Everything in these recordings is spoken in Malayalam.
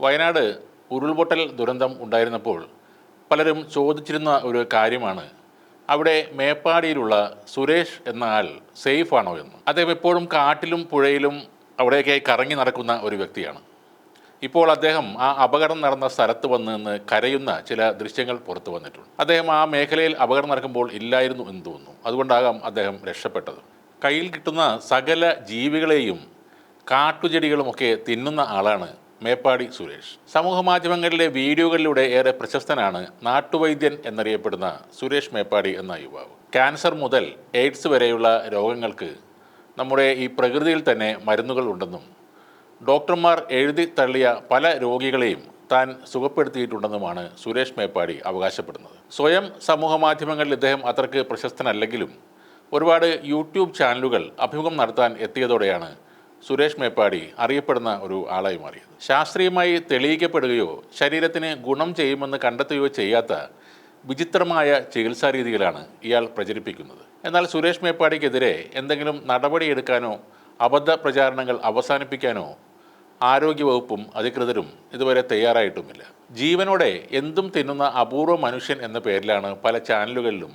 വയനാട് ഉരുൾപൊട്ടൽ ദുരന്തം ഉണ്ടായിരുന്നപ്പോൾ പലരും ചോദിച്ചിരുന്ന ഒരു കാര്യമാണ്. അവിടെ മേപ്പാടിയിലുള്ള സുരേഷ് എന്ന ആൾ സേഫ് ആണോ എന്ന്. അദ്ദേഹം എപ്പോഴും കാട്ടിലും പുഴയിലും അവിടെയൊക്കെ കറങ്ങി നടക്കുന്ന ഒരു വ്യക്തിയാണ്. ഇപ്പോൾ അദ്ദേഹം ആ അപകടം നടന്ന സ്ഥലത്ത് വന്ന് നിന്ന് കരയുന്ന ചില ദൃശ്യങ്ങൾ പുറത്തു വന്നിട്ടുണ്ട്. അദ്ദേഹം ആ മേഖലയിൽ അപകടം നടക്കുമ്പോൾ ഇല്ലായിരുന്നു എന്ന് തോന്നുന്നു. അതുകൊണ്ടാകാം അദ്ദേഹം രക്ഷപ്പെട്ടത്. കയ്യിൽ കിട്ടുന്ന സകല ജീവികളെയും കാട്ടുചെടികളുമൊക്കെ തിന്നുന്ന ആളാണ് മേപ്പാടി സുരേഷ്. സമൂഹ മാധ്യമങ്ങളിലെ വീഡിയോകളിലൂടെ ഏറെ പ്രശസ്തനാണ് നാട്ടുവൈദ്യൻ എന്നറിയപ്പെടുന്ന സുരേഷ് മേപ്പാടി എന്ന യുവാവ്. ക്യാൻസർ മുതൽ എയ്ഡ്സ് വരെയുള്ള രോഗങ്ങൾക്ക് നമ്മുടെ ഈ പ്രകൃതിയിൽ തന്നെ മരുന്നുകൾ ഉണ്ടെന്നും ഡോക്ടർമാർ എഴുതി തള്ളിയ പല രോഗികളെയും താൻ സുഖപ്പെടുത്തിയിട്ടുണ്ടെന്നുമാണ് സുരേഷ് മേപ്പാടി അവകാശപ്പെടുന്നത്. സ്വയം സമൂഹ മാധ്യമങ്ങളിൽ ഇദ്ദേഹം അത്രയ്ക്ക് പ്രശസ്തനല്ലെങ്കിലും ഒരുപാട് യൂട്യൂബ് ചാനലുകൾ അഭിമുഖം നടത്താൻ എത്തിയതോടെയാണ് സുരേഷ് മേപ്പാടി അറിയപ്പെടുന്ന ഒരു ആളായി മാറിയത് ശാസ്ത്രീയമായി തെളിയിക്കപ്പെടുകയോ ശരീരത്തിന് ഗുണം ചെയ്യുമെന്ന് കണ്ടെത്തുകയോ ചെയ്യാത്ത വിചിത്രമായ ചികിത്സാ രീതികളാണ് ഇയാൾ പ്രചരിപ്പിക്കുന്നത്. എന്നാൽ സുരേഷ് മേപ്പാടിക്കെതിരെ എന്തെങ്കിലും നടപടിയെടുക്കാനോ അബദ്ധ പ്രചാരണങ്ങൾ അവസാനിപ്പിക്കാനോ ആരോഗ്യവകുപ്പും അധികൃതരും ഇതുവരെ തയ്യാറായിട്ടുമില്ല. ജീവനോടെ എന്തും തിന്നുന്ന അപൂർവ മനുഷ്യൻ എന്ന പേരിലാണ് പല ചാനലുകളിലും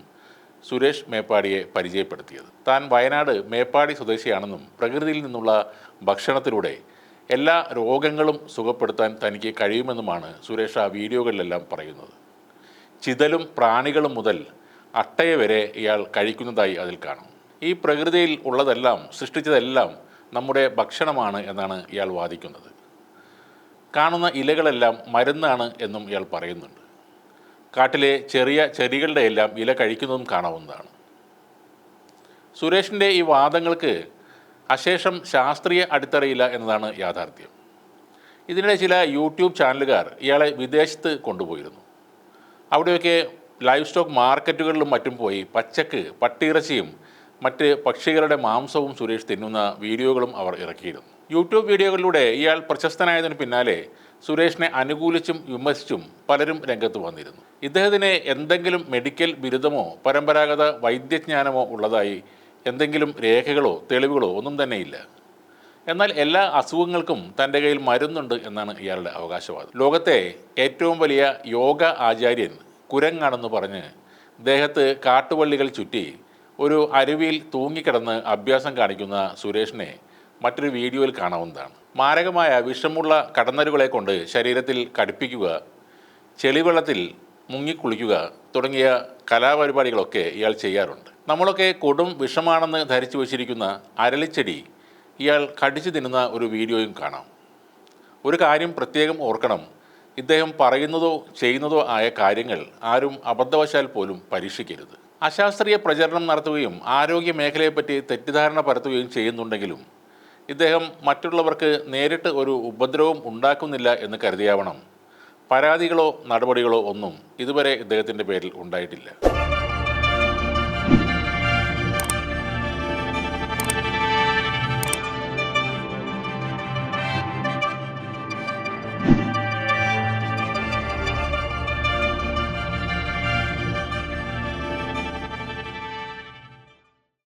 സുരേഷ് മേപ്പാടിയെ പരിചയപ്പെടുത്തിയത്. താൻ വയനാട് മേപ്പാടി സ്വദേശിയാണെന്നും പ്രകൃതിയിൽ നിന്നുള്ള ഭക്ഷണത്തിലൂടെ എല്ലാ രോഗങ്ങളും സുഖപ്പെടുത്താൻ തനിക്ക് കഴിയുമെന്നുമാണ് സുരേഷ് ആ വീഡിയോകളിലെല്ലാം പറയുന്നത്. ചിതലും പ്രാണികളും മുതൽ അട്ടയെ വരെ ഇയാൾ കഴിക്കുന്നതായി അതിൽ കാണും. ഈ പ്രകൃതിയിൽ ഉള്ളതെല്ലാം സൃഷ്ടിച്ചതെല്ലാം നമ്മുടെ ഭക്ഷണമാണ് എന്നാണ് ഇയാൾ വാദിക്കുന്നത്. കാണുന്ന ഇലകളെല്ലാം മരുന്നാണ് എന്നും ഇയാൾ പറയുന്നുണ്ട്. കാട്ടിലെ ചെറിയ ചെടികളുടെ എല്ലാം ഇല കഴിക്കുന്നതും കാണാവുന്നതാണ്. സുരേഷിന്റെ ഈ വാദങ്ങൾക്ക് അശേഷം ശാസ്ത്രീയ അടിത്തറയില്ല എന്നതാണ് യാഥാർത്ഥ്യം. ഇതിനിടെ ചില യൂട്യൂബ് ചാനലുകാർ ഇയാളെ വിദേശത്ത് കൊണ്ടുപോയിരുന്നു. അവിടെയൊക്കെ ലൈവ് സ്റ്റോക്ക് മാർക്കറ്റുകളിലും മറ്റും പോയി പച്ചക്ക് പട്ടിയിറച്ചിയും മറ്റ് പക്ഷികളുടെ മാംസവും സുരേഷ് തിന്നുന്ന വീഡിയോകളും അവർ ഇറക്കിയിരുന്നു. യൂട്യൂബ് വീഡിയോകളിലൂടെ ഇയാൾ പ്രശസ്തനായതിനു പിന്നാലെ സുരേഷിനെ അനുകൂലിച്ചും വിമർശിച്ചും പലരും രംഗത്ത് വന്നിരുന്നു. ഇദ്ദേഹത്തിന് എന്തെങ്കിലും മെഡിക്കൽ ബിരുദമോ പരമ്പരാഗത വൈദ്യജ്ഞാനമോ ഉള്ളതായി എന്തെങ്കിലും രേഖകളോ തെളിവുകളോ ഒന്നും തന്നെയില്ല. എന്നാൽ എല്ലാ അസുഖങ്ങൾക്കും തന്റെ കയ്യിൽ മരുന്നുണ്ട് എന്നാണ് ഇയാളുടെ അവകാശവാദം. ലോകത്തെ ഏറ്റവും വലിയ യോഗ ആചാര്യൻ കുരങ്ങാണെന്ന് പറഞ്ഞ് ദേഹത്ത് കാട്ടുവള്ളികൾ ചുറ്റി ഒരു അരുവിയിൽ തൂങ്ങിക്കിടന്ന് അഭ്യാസം കാണിക്കുന്ന സുരേഷിനെ മറ്റൊരു വീഡിയോയിൽ കാണാവുന്നതാണ്. മാരകമായ വിഷമുള്ള കടന്നലുകളെ കൊണ്ട് ശരീരത്തിൽ കടുപ്പിക്കുക ചെളിവെള്ളത്തിൽ മുങ്ങിക്കുളിക്കുക തുടങ്ങിയ കലാപരിപാടികളൊക്കെ ഇയാൾ ചെയ്യാറുണ്ട്. നമ്മളൊക്കെ കൊടും വിഷമാണെന്ന് ധരിച്ചു വച്ചിരിക്കുന്ന അരളിച്ചെടി ഇയാൾ കടിച്ചു തിന്നുന്ന ഒരു വീഡിയോയും കാണാം. ഒരു കാര്യം പ്രത്യേകം ഓർക്കണം. ഇദ്ദേഹം പറയുന്നതോ ചെയ്യുന്നതോ ആയ കാര്യങ്ങൾ ആരും അബദ്ധവശാൽ പോലും പരീക്ഷിക്കരുത്. അശാസ്ത്രീയ പ്രചരണം നടത്തുകയും ആരോഗ്യ മേഖലയെപ്പറ്റി തെറ്റിദ്ധാരണ പരത്തുകയും ചെയ്യുന്നുണ്ടെങ്കിലും ഇദ്ദേഹം മറ്റുള്ളവർക്ക് നേരിട്ട് ഒരു ഉപദ്രവം ഉണ്ടാക്കുന്നില്ല എന്ന് കരുതിയാവണം. പരാതികളോ നടപടികളോ ഒന്നും ഇതുവരെ ഇദ്ദേഹത്തിന്റെ പേരിൽ ഉണ്ടായിട്ടില്ല.